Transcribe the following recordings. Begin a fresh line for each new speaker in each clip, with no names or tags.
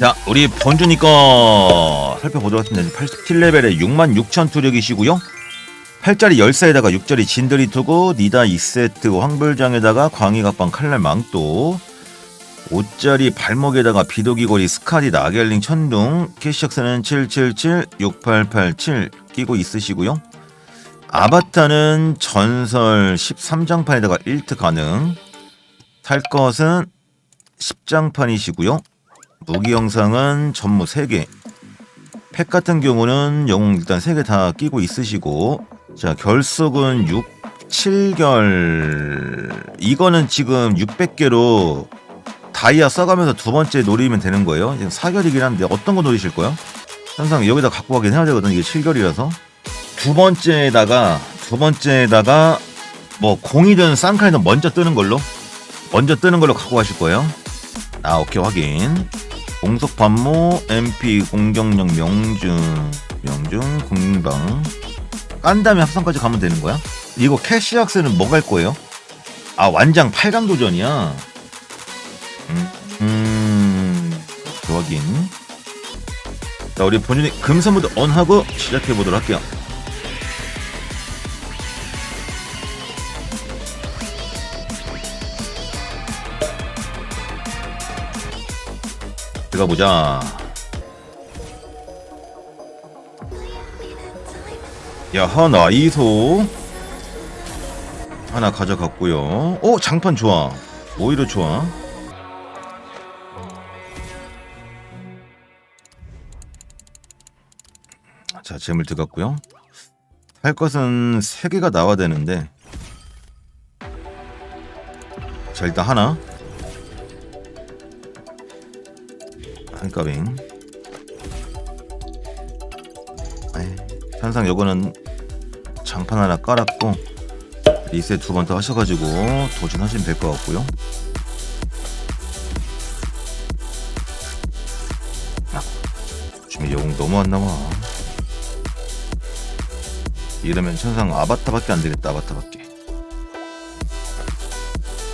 자, 우리 거 살펴보도록 하겠습니다. 87레벨에 66,000 투력이시고요. 8짜리 열쇠에다가 6짜리 진드리 투구, 니다 2세트, 황불장에다가 광희각방 칼날 망토, 5짜리 발목에다가 비도기고리 스카디 나겔링 천둥, 캐시역스는 777, 6887 끼고 있으시고요. 아바타는 전설 13장판에다가 1트 가능, 탈 것은 10장판이시고요. 무기 영상은 전무 3개. 팩 같은 경우는 영웅 일단 3개 다 끼고 있으시고 자 결속은 6, 7결 이거는 지금 600개로 다이아 써가면서 두 번째 노리면 되는 거예요. 지금 4결이긴 한데 어떤 거 노리실 거예요? 항상 여기다 갖고 가긴 해야 되거든 이게 7결이라서 두 번째에다가 두 번째에다가 뭐 공이든 쌍칼이든 먼저 뜨는 걸로 먼저 뜨는 걸로 갖고 가실 거예요. 아 오케이 확인. 공속 반모 MP 공격력 명중 명중 공방 깐 다음에 합성까지 가면 되는 거야? 이거 캐시악스는 뭐 갈 거예요? 아 완장 8강 도전이야. 음, 음 오케이, 확인. 자 우리 본준이 금선무드 언 하고 시작해 보도록 할게요. 들어가 보자. 야하 나이소 하나 가져갔고요. 오 장판 좋아. 오히려 좋아. 자 재물 들어갔고요. 할 것은 세 개가 나와야 되는데. 자 일단 하나. 한가빙 현상 요거는 장판 하나 깔았고 리셋 두 번 더 하셔가지고 도전하시면 될 것 같고요. 아, 지금 영웅 너무 안 나와. 이러면 천상 아바타밖에 안 되겠다 아바타밖에.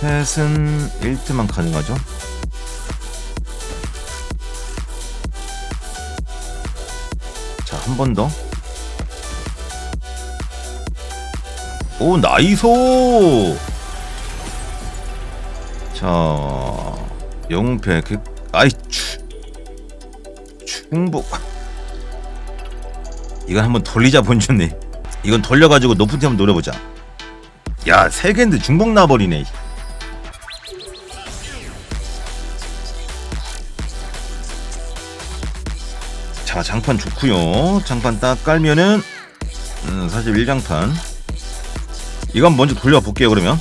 펫은 1트만 가능하죠 한 번 더. 오, 나이소! 자, 영웅패, 그, 아이, 추, 충복. 이건 한번 돌리자, 본주네. 이건 돌려가지고 높은 팀 한번 노려보자. 야, 세 개인데 중복 나버리네. 자 장판 좋고요. 장판 딱 깔면은 음, 사실 1장판. 이건 먼저 돌려볼게요 그러면.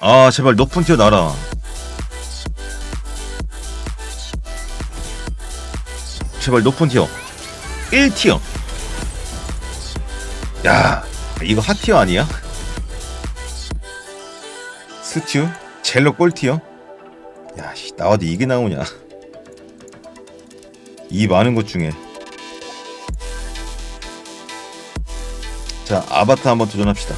아 제발 높은 티어 나라. 제발 높은 티어. 1티어. 야 이거 핫티어 아니야? 스튜? 젤로 꼴티어? 야 씨, 나와도 이게 나오냐 이 많은 것 중에. 자 아바타 한번 도전합시다.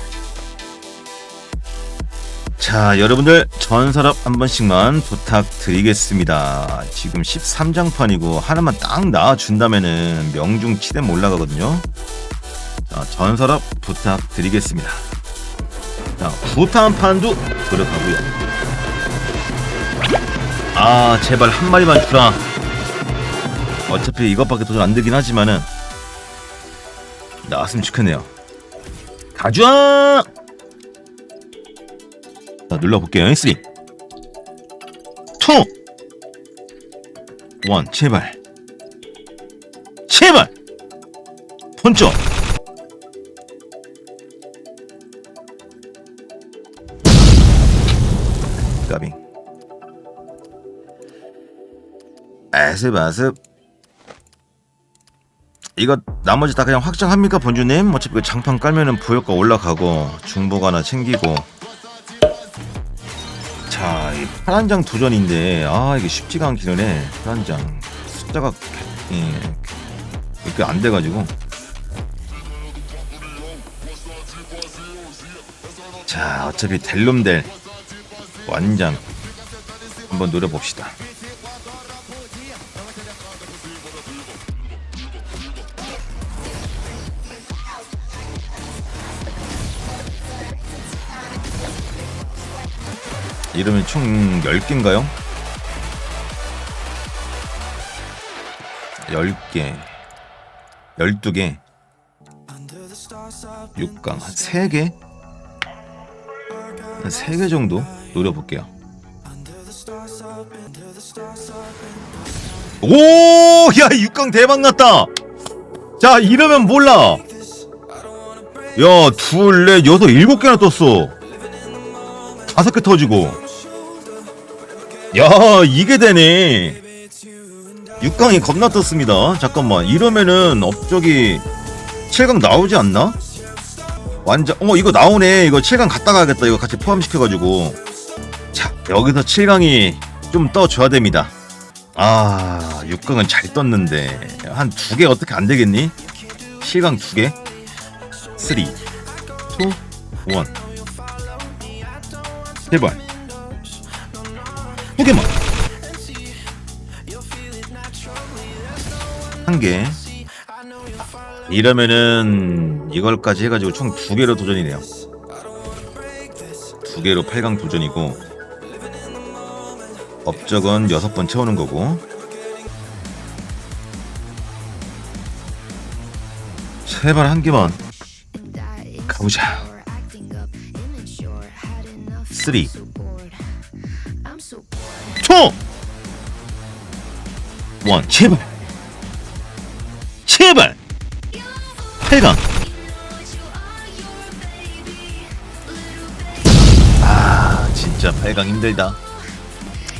자 여러분들 전설업 한 번씩만 부탁드리겠습니다. 지금 13장판이고 하나만 딱 나와준다면은 명중 치뎀 올라가거든요. 자 전설업 부탁드리겠습니다. 자 부탄판도 들어가고요. 아 제발 한 마리만 주라 어차피 이것밖에 도전 안 되긴 하지만은 나왔으면 좋겠네요. 가자. 자 눌러볼게요. 3, 2, 1 제발. 제발! 본점! 까빙 아습 아습 이거 나머지 다 그냥 확정합니까 본주님? 어차피 그 장판 깔면은 부여가 올라가고 중복 하나 챙기고. 자, 이 파란장 도전인데 아 이게 쉽지가 않기는 해 파란장. 숫자가 예, 이렇게 안 돼가지고. 자 어차피 델룸델. 완장. 한번 노려봅시다 이러면 총 10개인가요? 10개 12개 6강 한 3개? 한 3개 정도 노려볼게요 오! 야 6강 대박 났다 자 이러면 몰라 야, 둘, 넷, 여섯, 일곱 개나 떴어. 다섯 개 터지고. 야, 이게 되네. 6강이 겁나 떴습니다. 잠깐만. 이러면은 업적이 7강 나오지 않나? 완전, 어, 이거 나오네. 이거 7강 갔다 가야겠다. 이거 같이 포함시켜가지고. 자, 여기서 7강이 좀 떠줘야 됩니다. 아, 6강은 잘 떴는데. 한 두 개 어떻게 안 되겠니? 7강 두 개? 3, 2, 1 제발 두 개만 한개. 이러면은 이걸까지 해가지고 총 두 개로 도전이네요. 두 개로 8강 도전이고 업적은 여섯 번 채우는 거고. 제발 한 개만. 가보자. 3 초! 원 제발. 제발. 8강. 아 진짜 8강 힘들다.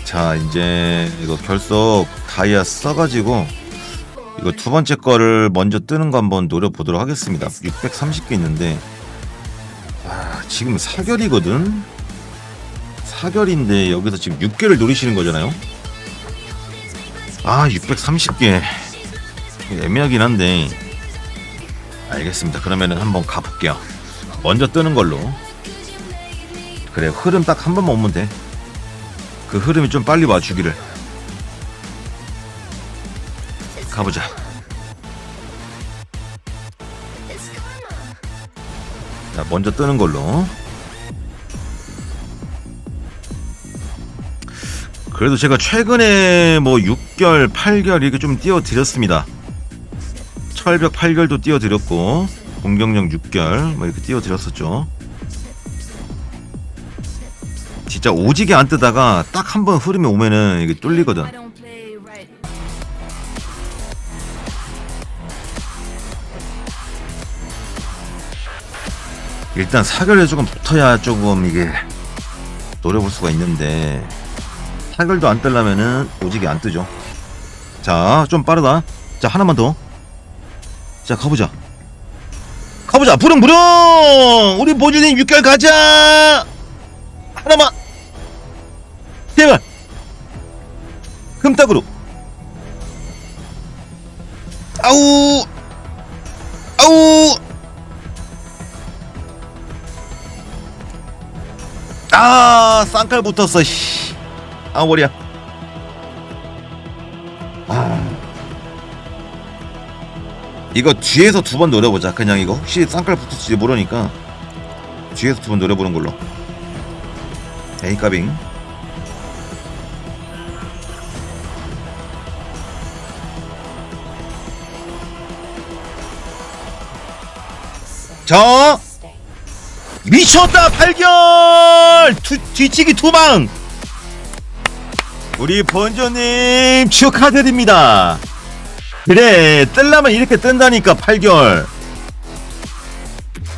자 이제 이거 결석 다이아 써가지고 이거 두 번째 거를 먼저 뜨는 거 한번 노려보도록 하겠습니다. 630개 있는데. 아, 지금 사결이거든. 사결인데 여기서 지금 6개를 노리시는 거잖아요. 아, 630개. 애매하긴 한데. 알겠습니다. 그러면은 한번 가볼게요. 먼저 뜨는 걸로. 그래, 흐름 딱 한 번만 오면 돼. 그 흐름이 좀 빨리 와주기를. 가보자. 자, 먼저 뜨는 걸로. 그래도 제가 최근에 뭐 6개월, 8개월 이렇게 좀 띄워드렸습니다. 철벽 8개월도 띄워드렸고, 공격력 6개월, 뭐 이렇게 띄워드렸었죠. 진짜 오지게 안 뜨다가 딱 한 번 흐름이 오면은 이게 뚫리거든. 일단 사결에 조금 붙어야 조금 이게 노려볼 수가 있는데 사결도 안 뜨려면은 오지게 안 뜨죠. 자 좀 빠르다. 자 하나만 더자 가보자. 가보자. 부릉부릉! 우리 보준이 6개월 가자! 하나만! 제발! 금딱으로. 아우! 아우! 아 쌍칼 붙었어 씨. 아 머리야. 아. 이거 뒤에서 두 번 노려보자. 그냥 이거 혹시 쌍칼 붙을지 모르니까. 뒤에서 두 번 노려보는 걸로. 에이 까빙. 자 미쳤다 발견 두, 뒤치기 투방 우리 번조님 축하드립니다. 그래 뜰라면 이렇게 뜬다니까 8개월.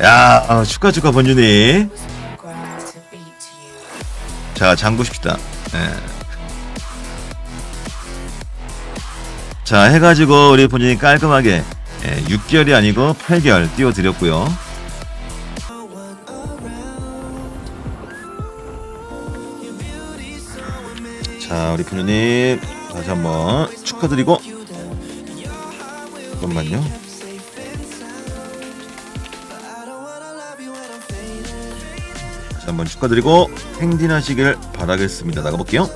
야 어, 축하 축하 번주님. 자 잠그십시다. 예. 자 해가지고 우리 본인이 깔끔하게 예, 6개월이 아니고 8개월 띄워드렸고요 자 우리 부녀님 다시 한번 축하드리고 잠깐만요. 다시 한번 축하드리고 행진하시길 바라겠습니다. 나가볼게요